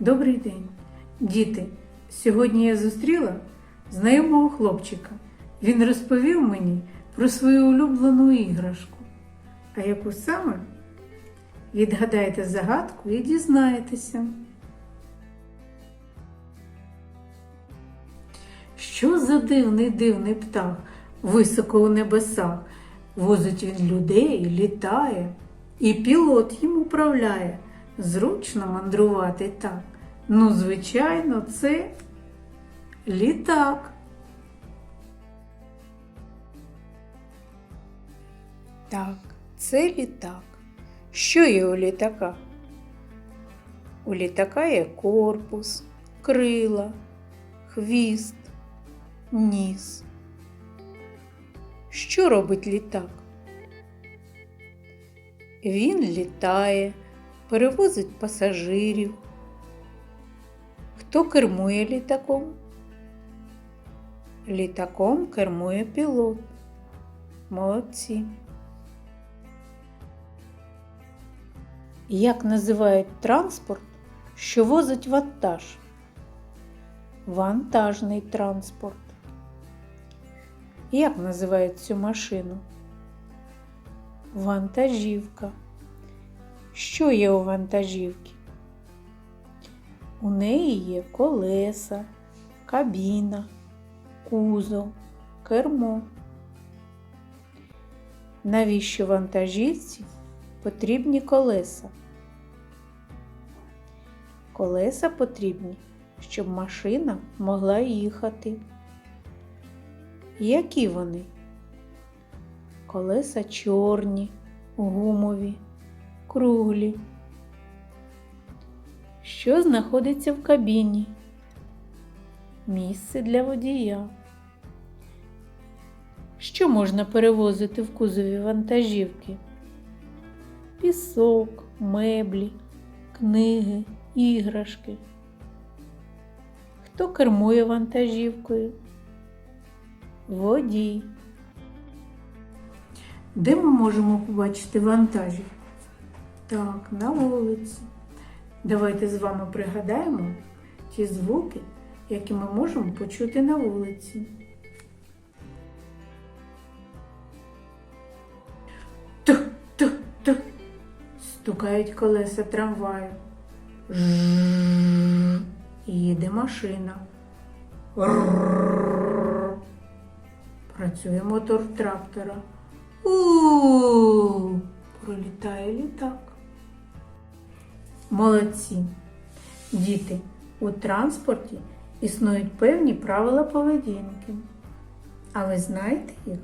Добрий день, діти. Сьогодні я зустріла знайомого хлопчика. Він розповів мені про свою улюблену іграшку. А яку саме? Відгадайте загадку і дізнаєтеся. Що за дивний дивний птах високо у небесах? Возить він людей, літає, і пілот їм управляє. Зручно мандрувати так. Ну, звичайно, це літак. Так, це літак. Що є у літака? У літака є корпус, крила, хвіст, ніс. Що робить літак? Він літає, перевозить пасажирів. Хто кермує літаком? Літаком кермує пілот. Молодці. Як називають транспорт, що возить вантаж? Вантажний транспорт. Як називають цю машину? Вантажівка. Що є у вантажівки? У неї є колеса, кабіна, кузов, кермо. Навіщо вантажівці потрібні колеса? Колеса потрібні, щоб машина могла їхати. Які вони? Колеса чорні, гумові, круглі. Що знаходиться в кабіні? Місце для водія. Що можна перевозити в кузові вантажівки? Пісок, меблі, книги, іграшки. Хто кермує вантажівкою? Водій. Де ми можемо побачити вантажі? Так, на вулиці. Давайте з вами пригадаємо ті звуки, які ми можемо почути на вулиці. Тух, тух, тух. Стукають колеса трамваю. Жжж. Їде машина. Працює мотор трактора. У пролітає літак. Молодці. Діти, у транспорті існують певні правила поведінки. А ви знаєте їх?